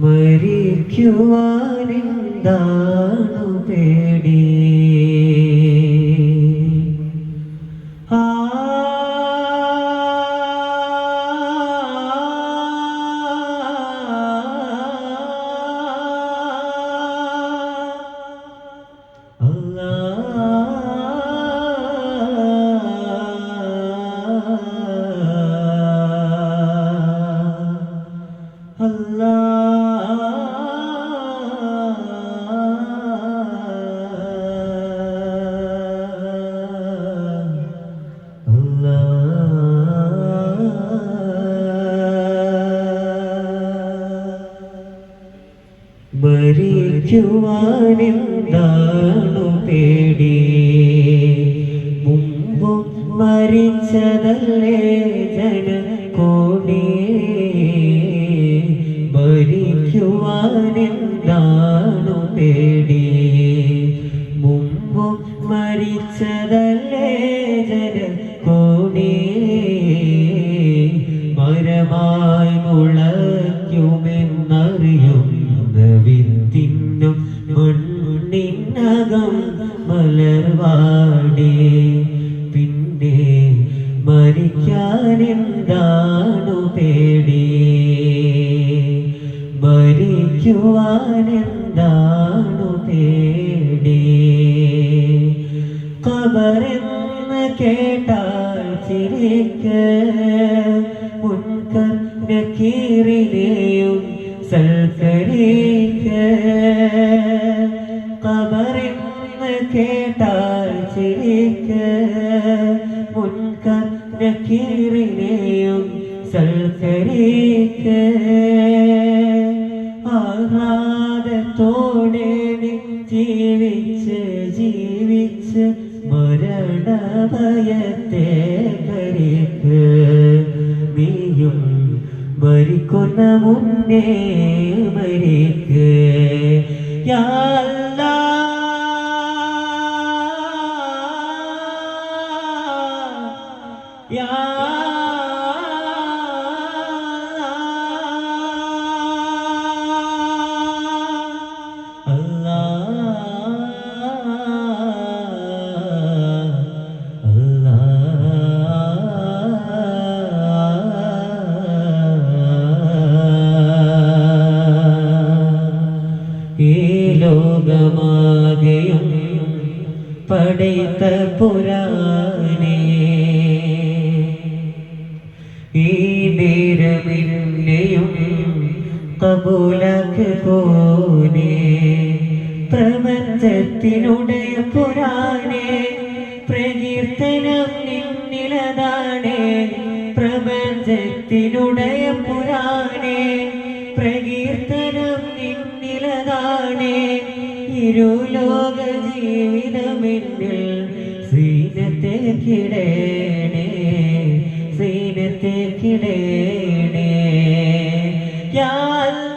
മരിക്കുവാനെന്താണു പേടി ആ. മരിക്കുവാനെന്താണു പേടി മുമ്പും മരിച്ചതല്ലേ ജനകോടി മരിക്കുവാനെന്താണു മരിക്കാനെന്താണു പേടി മരിക്കുവാനെന്താണു പേടി കബറെന്ന് കേട്ടാൽ ചിരിക്ക്. മുൻകർ നക്കീറിനെയും സൽക്കരിക്ക്. കബറെന്ന് കേട്ടാൽ ചിരിക്ക്. നക്കീറിനെയും സൽക്കരിക്ക്. ആഹ്ലാദത്തോടെ ജീവിച്ച് ജീവിച്ച് മരണഭയത്തെ കരിക്ക് നീയും മരിക്കുന്ന മുന്നേ മരിക്ക്. യാ ലോകമാകെയും പടൈത്ത പുരാണേ കബൂലക്ക് പോലെ പ്രപഞ്ചത്തിനുടയ പുരാണേ. പ്രകീർത്തനം നിന്നിലതാണേ പ്രപഞ്ചത്തിലൂടെ പുരാണേ. പ്രകീർത്തനം നിന്നിലതാണേ ഇരുലോക ജീവിതമെന്നിൽ സീനത്തെ കിടേണേ. സീനത്തെ കിടേണേ യാ